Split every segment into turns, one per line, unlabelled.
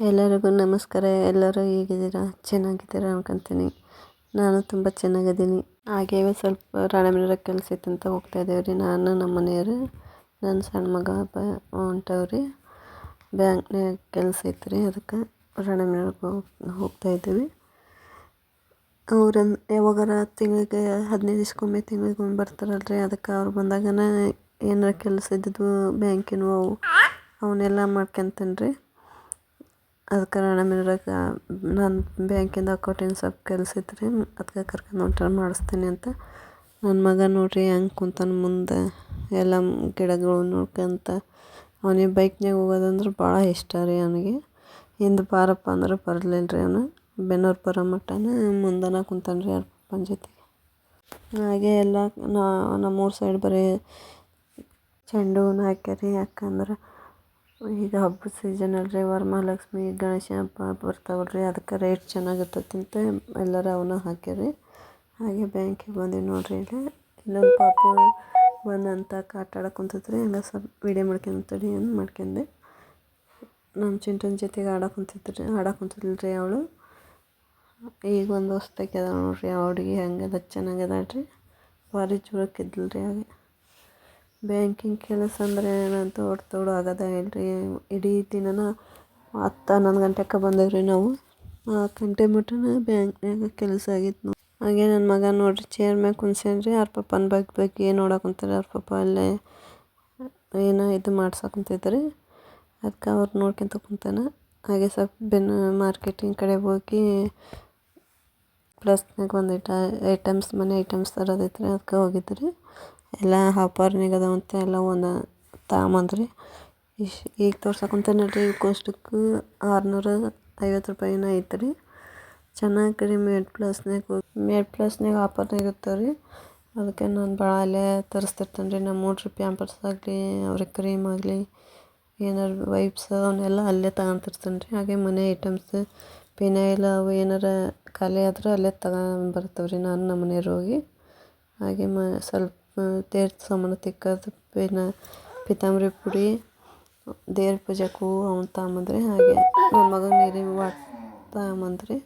ಎಲ್ಲರಿಗೂ ನಮಸ್ಕಾರ, ಎಲ್ಲರೂ ಹೇಗಿದ್ದೀರಾ? ಚೆನ್ನಾಗಿದ್ದೀರಾ ಅನ್ಕೊಂತೀನಿ. ನಾನು ತುಂಬ ಚೆನ್ನಾಗಿದ್ದೀನಿ. ಹಾಗೆ ಸ್ವಲ್ಪ ರಾಣೆಮನೆಯವ್ರ ಕೆಲಸ ಇತ್ತು ಅಂತ ಹೋಗ್ತಾ ಇದ್ದೇವೆ ರೀ. ನಾನು ನಮ್ಮ ಮನೆಯವರು, ನನ್ನ ಸಣ್ಣ ಮಗ ಬ ಹೊಂಟವ್ರಿ ಬ್ಯಾಂಕ್ನಾಗ ಕೆಲಸ ಇತ್ತು ರೀ ಅದಕ್ಕೆ ರಾಣೆಮನೆಯವ್ರಿಗೆ ಹೋಗಿ ಹೋಗ್ತಾ ಇದ್ದೀವಿ. ಅವ್ರನ್ನ ಯಾವಾಗಾರ ತಿಂಗಳಿಗೆ ಹದಿನೈದು ದಿವ್ಸಕ್ಕೊಮ್ಮೆ ತಿಂಗಳಿಗೊಮ್ಮೆ ಬರ್ತಾರಲ್ರಿ. ಅದಕ್ಕೆ ಅವ್ರು ಬಂದಾಗನ ಏನಾರ ಕೆಲಸ ಇದ್ದಿದ್ದು ಬ್ಯಾಂಕಿನವು ಅವು. ಅವನ್ನೆಲ್ಲ ಮಾಡ್ಕೊಂತೇನೆ ರೀ. ಅದಕ್ಕೆ ರಾಣೆಬೆನ್ನೂರಾಗ ನನ್ನ ಬ್ಯಾಂಕಿಂದ ಅಕೌಂಟಿಂದ ಸ್ವಲ್ಪ ಕೆಲಸ ಇತ್ತು ರೀ ಅದಕ್ಕೆ ಕರ್ಕೊಂಡು ಹೊಂಟಾರ ಮಾಡಿಸ್ತೀನಿ ಅಂತ. ನನ್ನ ಮಗ ನೋಡ್ರಿ ಹೆಂಗೆ ಕುಂತಾನ ಮುಂದೆ, ಎಲ್ಲ ಗಿಡಗಳು ನೋಡ್ಕೊಂತ. ಅವನಿಗೆ ಬೈಕ್ನಾಗ ಹೋಗೋದಂದ್ರೆ ಭಾಳ ಇಷ್ಟ ರೀ ಅವನಿಗೆ. ಹಿಂದೆ ಬಾರಪ್ಪ ಅಂದ್ರೆ ಬರಲಿಲ್ಲ ರೀ ಅವನು. ಬೆನ್ನೂರು ಬರೋ ಮಟ್ಟನ ಮುಂದನ ಕುಂತಾನ ರೀ ಅವ್ರ ಪಪ್ಪನ ಜೊತೆಗೆ ಹಾಗೆ ಎಲ್ಲ ನಾ, ನಮ್ಮೂರು ಸೈಡ್ ಬರೀ ಚೆಂಡು ಹೂನ ಹಾಕ್ಯಾರಿ ಯಾಕಂದ್ರೆ ಈಗ ಹಬ್ಬದ ಸೀಸನ್ ಅಲ್ರಿ, ವರಮಹಾಲಕ್ಷ್ಮಿ, ಗಣೇಶ ಹಬ್ಬ ಬರ್ತಾವಲ್ರಿ, ಅದಕ್ಕೆ ರೇಟ್ ಚೆನ್ನಾಗಿರ್ತೈತಿ ಅಂತ ಎಲ್ಲರೂ ಅವನ್ನ ಹಾಕ್ಯಾರಿ. ಹಾಗೆ ಬ್ಯಾಂಕಿಗೆ ಬಂದಿವಿ ನೋಡ್ರಿ ಇಲ್ಲಿ. ಇಲ್ಲೊಂದು ಪಾಪು ಬಂದಂತ ಆಟ ಆಡಕ್ಕೆ ಕುಂತೈತ್ರಿ, ಹಂಗೆ ಸ್ವಲ್ಪ ವೀಡಿಯೋ ಮಾಡ್ಕೊಂತಡಿ ಅಂತ ಮಾಡ್ಕೊಂಡೆ ನಮ್ಮ ಚಿಂಟನ್ ಜೊತೆಗೆ ಆಡಕ್ಕೆ ಕುಂತಿದ್ರಿ ಆಡಕ್ಕೆ ಕುಂತಿದ್ರಿ ಅವಳು. ಈಗ ಒಂದು ಹೊಸ್ತಾಗಿ ಅದ ನೋಡ್ರಿ, ಆ ಹುಡುಗಿ ಹಂಗದ ಚೆನ್ನಾಗದಾಳ್ರಿ ಭಾರಿ ಚೂರಕ್ಕಿದ್ಲು ರೀ ಹಾಗೆ. ಬ್ಯಾಂಕಿಂಗ್ ಕೆಲಸ ಅಂದರೆ ಏನಂತ ಒಟ್ಟು ತೊಡು ಆಗದ ಇಲ್ರಿ. ಇಡೀ ದಿನನ ಹತ್ತು ಹನ್ನೊಂದು ಗಂಟೆಗೆ ಬಂದೇವ್ರಿ ನಾವು. ನಾಲ್ಕು ಗಂಟೆ ಮಟನ ಬ್ಯಾಂಕ್ನಾಗ ಕೆಲಸ ಆಗಿತ್ತು ಹಾಗೆ ನನ್ನ ಮಗ ನೋಡ್ರಿ, ಚೇರ್ ಮ್ಯಾಗ ಕುಂದ್ಸ್ಯಾನ್ರಿ ಅವ್ರ ಪಪ್ಪನ ಬಗ್ಗೆ ಬಗ್ಗೆ ಏನು ನೋಡಕ್ಕಂತಾರೆ ಅವ್ರ ಪಪ್ಪ ಅಲ್ಲೇ ಏನೋ ಇದು ಮಾಡ್ಸಕ್ಕಂತಿದ್ದಾರೆ ಅದಕ್ಕೆ ಅವ್ರು ನೋಡ್ಕೊಂತ ಕುಂತಾನೆ. ಹಾಗೆ ಸ್ವಲ್ಪ ಬೆನ್ನ ಮಾರ್ಕೆಟಿಂಗ್ ಕಡೆ ಹೋಗಿ ಪ್ಲಸ್ನಾಗ ಐಟ ಐಟಮ್ಸ್ ಮನೆ ಐಟಮ್ಸ್ ತರೋದೈತೆ ರೀ ಅದಕ್ಕೆ ಹೋಗಿದ್ರಿ. ಎಲ್ಲ ಆಫರ್ನಾಗ ಅದಾವಂತ ಎಲ್ಲ ಒಂದು ತಗೊಂಬಂದ್ರಿ ಇಶ್ ಈಗ ತೋರ್ಸಕ್ಕುಂತೇನಲ್ರಿ ಇವಕ್ಕಷ್ಟಕ್ಕೆ ಆರುನೂರ ಐವತ್ತು ರೂಪಾಯಿನ ಐತೆ ರೀ ಚೆನ್ನಾಗಿ ರೀ ಮೇಡ್ ಪ್ಲಸ್ನಾಗ ಮೇಡ್ ಪ್ಲಸ್ನಾಗ ಆಫರ್ನಾಗ ರೀ ಅದಕ್ಕೆ ನಾನು ಭಾಳ ಅಲ್ಲೇ ತರಿಸ್ತಿರ್ತೇನೆ ರೀ ನಮ್ಮ ರೂಪಾಯಿ ಪ್ಯಾಂಪರ್ಸ್ ಆಗಲಿ, ಅವ್ರಿಗೆ ಕ್ರೀಮ್ ಆಗಲಿ, ಏನಾರು ವೈಪ್ಸ್ ಅವನ್ನೆಲ್ಲ ಅಲ್ಲೇ ತಗೊಂತಿರ್ತೇನೆ ರೀ ಹಾಗೆ ಮನೆ ಐಟಮ್ಸ್ ಪಿನೈಲ್ ಅವು ಏನಾರ ಖಾಲಿ ಆದ್ರೆ ಅಲ್ಲೇ ತಗೊಂಬರ್ತೇವೆ ರೀ ನಾನು ನಮ್ಮ ಮನೆಯವ್ರು ಹೋಗಿ. ಹಾಗೆ ಮ ಸ್ವಲ್ಪ ದೇವ್ರ ಸಾಮಾನು ತಿಕ್ಕೋದು ಪಿನ ಪೀತಾಂಬರಿ ಪುಡಿ ದೇವ್ರ ಪೂಜೆಗೆ ಹೂವು ಅವ್ನು ತಗೊಂಬಂದ್ರಿ ಹಾಗೆ ನನ್ನ ಮಗನ ನೀರಿನ ಬಾಟ್ ತಗೊಂಬಂದ್ರಿ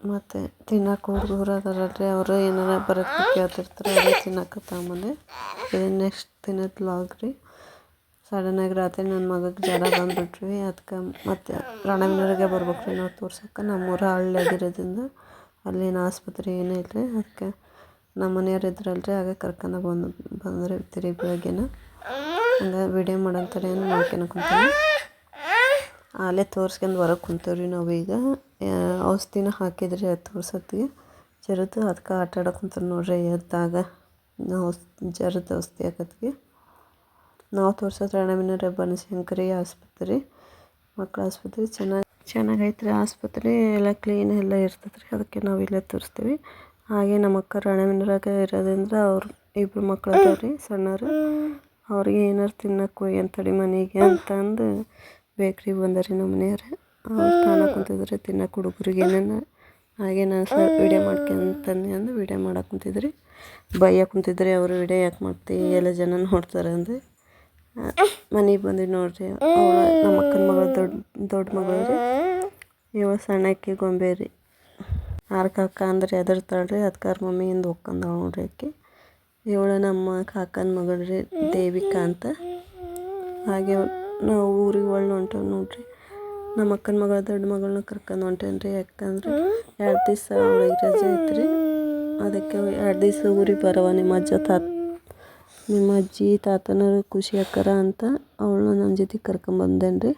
ಮತ್ತು ತಿನ್ನಕ್ಕೆ ಹುಡುಗರು ಅವರು ಏನಾರ ಬರೋಕ್ಕೆ ಕೇಳ್ತಿರ್ತಾರೆ ಅದೇ ತಿನ್ನಕ್ಕೆ ತಗೊಂಬಂದೆ ಇದು ನೆಕ್ಸ್ಟ್ ದಿನದ ಲಾಗ್ ರೀ ಸಡನ್ನಾಗಿ ರಾತ್ರಿ ನನ್ನ ಮಗಗೆ ಜ್ವರ ಬಂದುಬಿಟ್ರಿ ಅದಕ್ಕೆ ಮತ್ತೆ ರಾಣೆಬೆನ್ನೂರಿಗೆ ಬರ್ಬೇಕು ರೀ ನಾವು ತೋರ್ಸಕ್ಕೆ ನಮ್ಮೂರ ಹಳ್ಳಿಯಾಗಿರೋದ್ರಿಂದ ಅಲ್ಲಿನ ಆಸ್ಪತ್ರೆ ಏನೂ ಇಲ್ಲ ಅದಕ್ಕೆ ನಮ್ಮ ಮನೆಯವ್ರು ಇದ್ರಲ್ರಿ, ಹಾಗೆ ಕರ್ಕೊಂಡು ಬಂದು, ಬಂದರೆ ತಿರಿ ಬೆಳಗ್ಗೆನ. ಹಂಗೆ ವಿಡಿಯೋ ಮಾಡಂತಾರೆ ಏನು ಮಾಡ್ಕೊಂಡು ಕುಂತೀವಿ ಅಲ್ಲೇ ತೋರಿಸ್ಕೊಂಡು ಹೊರಗೆ ಕುಂತೇವ್ರಿ ನಾವು ಈಗ. ಔಷಧಿನ ಹಾಕಿದ್ರಿ ಅದು ತೋರ್ಸತ್ತಿಗೆ ಜರದು ಅದಕ್ಕೆ ಆಟ ಆಡೋ ಕುಂತಾರೆ ನೋಡ್ರಿ ಎದ್ದಾಗ. ನಾವು ಜರದ ಔಷಧಿ ಹಾಕೋದ್ಗೆ ನಾವು ತೋರ್ಸೋದು ರಬ್ಬನ ಬನಶಂಕರಿ ಆಸ್ಪತ್ರೆ. ಮಕ್ಕಳ ಆಸ್ಪತ್ರೆ ಚೆನ್ನಾಗಿ ಚೆನ್ನಾಗೈತ್ರಿ ಆಸ್ಪತ್ರೆ ಎಲ್ಲ ಕ್ಲೀನ್ ಎಲ್ಲ ಇರ್ತೈತೆ ರೀ ಅದಕ್ಕೆ ನಾವು ಇಲ್ಲೇ ತೋರಿಸ್ತೀವಿ. ಹಾಗೆ ನಮ್ಮ ಅಕ್ಕ ರಾಣೆಬೆನ್ನೂರಾಗ ಇರೋದ್ರಿಂದ ಅವ್ರು ಇಬ್ಬರು ಮಕ್ಳು ಅದಾವ್ರಿ ಸಣ್ಣವರು. ಅವ್ರಿಗೆ ಏನಾರು ತಿನ್ನಕ್ಕೆ ಹೋಗಿ ಅಂತೇಳಿ ಮನೆಗೆ ಅಂತಂದು ಬೇಕ್ರಿಗೆ ಬಂದರಿ ನಮ್ಮ ಮನೆಯವ್ರು. ಅವ್ರು ತಾನ ಕುಂತಿದ್ರು ತಿನ್ನಕ್ಕೆ ಹುಡುಗರಿಗೆ ಏನೇನು. ಹಾಗೆ ನಾನು ಸಹ ವೀಡಿಯೋ ಮಾಡ್ಕೊಂತಂದೆ ಅಂದು ವೀಡಿಯೋ ಮಾಡಕ್ಕೆ ಕುಂತಿದ್ರಿ. ಬೈಯಕ್ಕೆ ಕುಂತಿದ್ರಿ, ಅವರು ವೀಡಿಯೋ ಯಾಕೆ ಮಾಡ್ತಿ, ಎಲ್ಲ ಜನ ನೋಡ್ತಾರೆ ಅಂದು. ಮನೆಗೆ ಬಂದು ನೋಡ್ರಿ, ಅವಳು ನಮ್ಮ ಅಕ್ಕನ ಮಗಳು ದೊಡ್ಡ ದೊಡ್ಡ ಮಗಳು ರೀ. ಇವ ಸಣ್ಣಕ್ಕೆ ಗೊಂಬೆ ರೀ. ಆರು ಕಾಕ ಅಂದ್ರೆ ಹೆದರ್ತಾಳೆ ರೀ ಅದಕ್ಕೆ ಅವ್ರ ಮಮ್ಮಿಯಿಂದ ಹೋಗ್ಕೊಂಡಾಳ ನೋಡ್ರಿ ಆಕೆ. ಇವಳು ನಮ್ಮ ಕಾಕನ ಮಗಳು ರೀ, ದೇವಿಕಾ ಅಂತ. ಹಾಗೆ ನಾವು ಊರಿಗೆ ಒಳ್ಳೆ ಹೊಂಟೇವೆ ನೋಡ್ರಿ. ನಮ್ಮ ಅಕ್ಕನ ಮಗಳ ದೊಡ್ಡ ಮಗಳನ್ನ ಕರ್ಕೊಂಡು ಹೊಂಟೇನಿ ರೀ ಯಾಕಂದ್ರೆ ಎರಡು ದಿವಸ ಅವಳಿಗೆ ರಜೆ ಐತ್ರಿ. ಅದಕ್ಕೆ ಎರಡು ದಿವಸ ಊರಿಗೆ ಬರವ, ನಿಮ್ಮ ಅಜ್ಜ ತಾತ ನಿಮ್ಮ ಅಜ್ಜಿ ತಾತನರು ಖುಷಿ ಆಕರ ಅಂತ ಅವಳನ್ನ ನನ್ನ ಜೊತೆ ಕರ್ಕೊಂಬಂದೇನಿ ರೀ.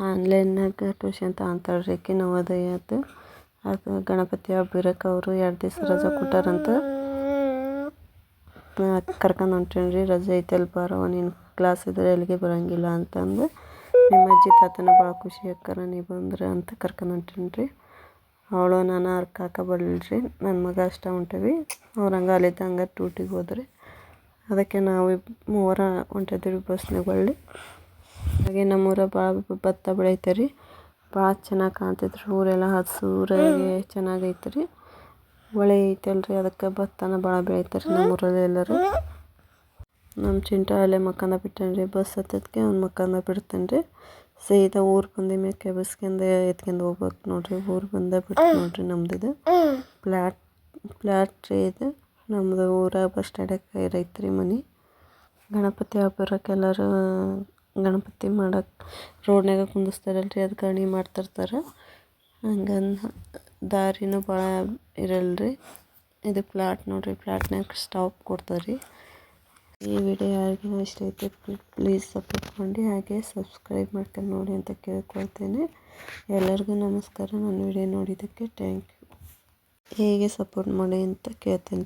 ಆನ್ಲೈನ್ನಾಗ ಟ್ಯೂಷನ್ ತಗೊಂತಾಳ್ರಿ ಆಕೆ ನವೋದಯ ಆಯ್ತು ಅದು ಗಣಪತಿ ಹಬ್ಬ ಅವರು ಎರಡು ದಿವಸ ರಜೆ ಕೊಟ್ಟಾರಂತ. ಕರ್ಕೊಂಡು ಹೊಂಟೇನ್ರಿ ರಜೆ ಅಲ್ಲಿ ಬಾರೋ, ನೀನು ಕ್ಲಾಸ್ ಇದ್ರೆ ಎಲ್ಲಿಗೆ ಬರೋಂಗಿಲ್ಲ ಅಂತಂದು. ನಿಮ್ಮ ಅಜ್ಜಿ ತಾತನ ಭಾಳ ಖುಷಿ ಆಕ್ಕರ ನೀ ಬಂದ್ರೆ ಅಂತ ಕರ್ಕೊಂಡು ಹೊಂಟೇನ್ರಿ ಅವಳು, ನಾನು ಅವ್ರ ಕಾಕ ನನ್ನ ಮಗ ಅಷ್ಟ ಹೊಂಟೇವಿ. ಅವ್ರು ಹಂಗೆ ಅಲ್ಲಿದ್ದ ಹಂಗೆ ಟೂಟಿಗೆ ಹೋದ್ರಿ. ಅದಕ್ಕೆ ನಾವು ಮೂವರ ಹೊಂಟಿದ್ವಿ ಬಸ್ನಾಗ ಹೊಳ್ಳಿ ಹಾಗೆ ನಮ್ಮೂರ ಭಾಳ ಭತ್ತ ಬೆಳೀತಾರೆ ರೀ ಭಾಳ ಚೆನ್ನಾಗಿ ಕಾಣ್ತೈತೆ ರೀ ಊರೆಲ್ಲ ಹಸೂರಾಗಿ ಚೆನ್ನಾಗೈತೆ ರೀ ಹೊಳೆ ಐತಲ್ರಿ ಅದಕ್ಕೆ ಭತ್ತನ ಭಾಳ ಬೆಳಿತಾರೆ ನಮ್ಮೂರಲ್ಲಿ ಎಲ್ಲರೂ ನಮ್ಮ ಚಿಂಟ ಅಲ್ಲೇ ಮಕ್ಕಂದ ಬಿಟ್ಟಾನೆ ರೀ ಬಸ್ ಹತ್ತದಕ್ಕೆ ಅವ್ನು ಮಕ್ಕಂದ ಬಿಡ್ತೇನೆ ರೀ ಸೀದಾ ಊರು ಬಂದ ಮೇಲೆ ಕೆಬಸ್ಕೊಂಡು ಎತ್ಕೊಂಡು ಹೋಗ್ಬೇಕು ನೋಡ್ರಿ ಊರು ಬಂದ ಬಿಟ್ಟು ನೋಡ್ರಿ ನಮ್ದಿದು ಫ್ಲಾಟ್ ಫ್ಲಾಟ್ ರೀ ಇದು. ನಮ್ಮದು ಊರ ಬಸ್ ಸ್ಟ್ಯಾಂಡಕ್ಕೆ ಐತ್ರಿ ಮನೆ. ಗಣಪತಿ ಹಬ್ಬ ಬರೋಕೆ ಎಲ್ಲರೂ ಗಣಪತಿ ಮಾಡಕ್ಕೆ ರೋಡ್ನಾಗ ರೀ ಅದು ಅಣಿ ಮಾಡ್ತಿರ್ತಾರೆ. ಹಂಗಂದು ದಾರಿನೂ ಭಾಳ ಇರಲ್ಲ ರೀ ಇದು ಪ್ಲಾಟ್ ನೋಡಿರಿ ಫ್ಲಾಟ್ನಾಗ ಸ್ಟಾಪ್ ಕೊಡ್ತಾರೆ. ರೀ ಈ ವಿಡಿಯೋ ಯಾರಿಗೂ ಇಷ್ಟ ಐತೆ ಪ್ಲೀಸ್ ಸಪೋರ್ಟ್ ಮಾಡಿ, ಹಾಗೆ ಸಬ್ಸ್ಕ್ರೈಬ್ ಮಾಡ್ಕೊಂಡು ನೋಡಿ ಅಂತ ಕೇಳ್ಕೊಳ್ತೇನೆ. ಎಲ್ಲರಿಗೂ ನಮಸ್ಕಾರ, ನನ್ನ ವಿಡಿಯೋ ನೋಡಿದ್ದಕ್ಕೆ ಥ್ಯಾಂಕ್ ಯು. ಹೇಗೆ ಸಪೋರ್ಟ್ ಮಾಡಿ ಅಂತ ಕೇಳ್ತೇನೆ